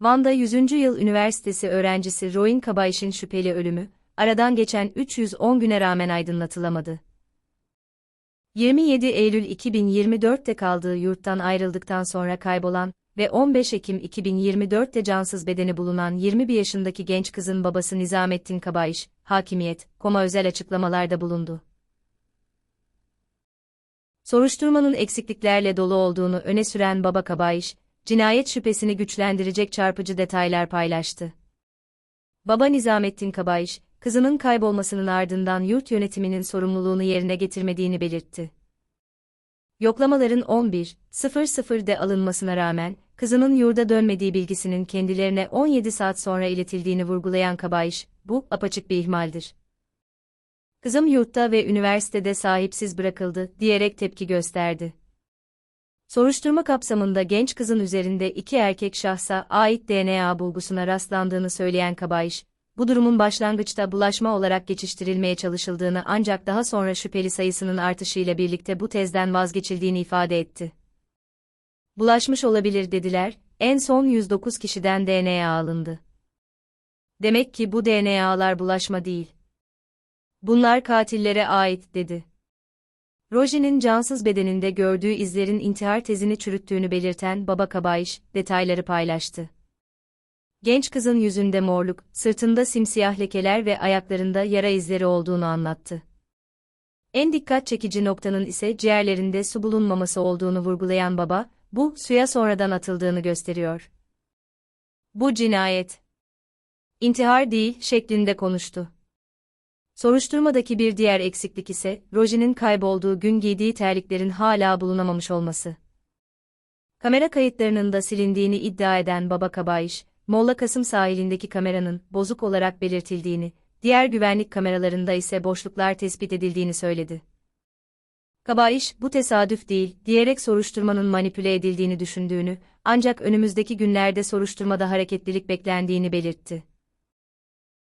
Van'da 100. Yıl Üniversitesi öğrencisi Roin Kabayiş'in şüpheli ölümü, aradan geçen 310 güne rağmen aydınlatılamadı. 27 Eylül 2024'te kaldığı yurttan ayrıldıktan sonra kaybolan ve 15 Ekim 2024'te cansız bedeni bulunan 21 yaşındaki genç kızın babası Nizamettin Kabayiş, hakimiyet, koma özel açıklamalarda bulundu. Soruşturmanın eksikliklerle dolu olduğunu öne süren Baba Kabayiş, cinayet şüphesini güçlendirecek çarpıcı detaylar paylaştı. Baba Nizamettin Kabayiş, kızının kaybolmasının ardından yurt yönetiminin sorumluluğunu yerine getirmediğini belirtti. Yoklamaların 11.00'de alınmasına rağmen, kızının yurda dönmediği bilgisinin kendilerine 17 saat sonra iletildiğini vurgulayan Kabayiş, bu apaçık bir ihmaldir. Kızım yurtta ve üniversitede sahipsiz bırakıldı, diyerek tepki gösterdi. Soruşturma kapsamında genç kızın üzerinde iki erkek şahsa ait DNA bulgusuna rastlandığını söyleyen Kabayiş, bu durumun başlangıçta bulaşma olarak geçiştirilmeye çalışıldığını ancak daha sonra şüpheli sayısının artışıyla birlikte bu tezden vazgeçildiğini ifade etti. Bulaşmış olabilir dediler, en son 109 kişiden DNA alındı. Demek ki bu DNA'lar bulaşma değil. Bunlar katillere ait, dedi. Roji'nin cansız bedeninde gördüğü izlerin intihar tezini çürüttüğünü belirten Baba Kabayiş, detayları paylaştı. Genç kızın yüzünde morluk, sırtında simsiyah lekeler ve ayaklarında yara izleri olduğunu anlattı. En dikkat çekici noktanın ise ciğerlerinde su bulunmaması olduğunu vurgulayan baba, bu, suya sonradan atıldığını gösteriyor. Bu cinayet. İntihar değil, şeklinde konuştu. Soruşturmadaki bir diğer eksiklik ise, Roji'nin kaybolduğu gün giydiği terliklerin hala bulunamamış olması. Kamera kayıtlarının da silindiğini iddia eden Baba Kabayiş, Molla Kasım sahilindeki kameranın bozuk olarak belirtildiğini, diğer güvenlik kameralarında ise boşluklar tespit edildiğini söyledi. Kabayiş, bu tesadüf değil, diyerek soruşturmanın manipüle edildiğini düşündüğünü, ancak önümüzdeki günlerde soruşturmada hareketlilik beklendiğini belirtti.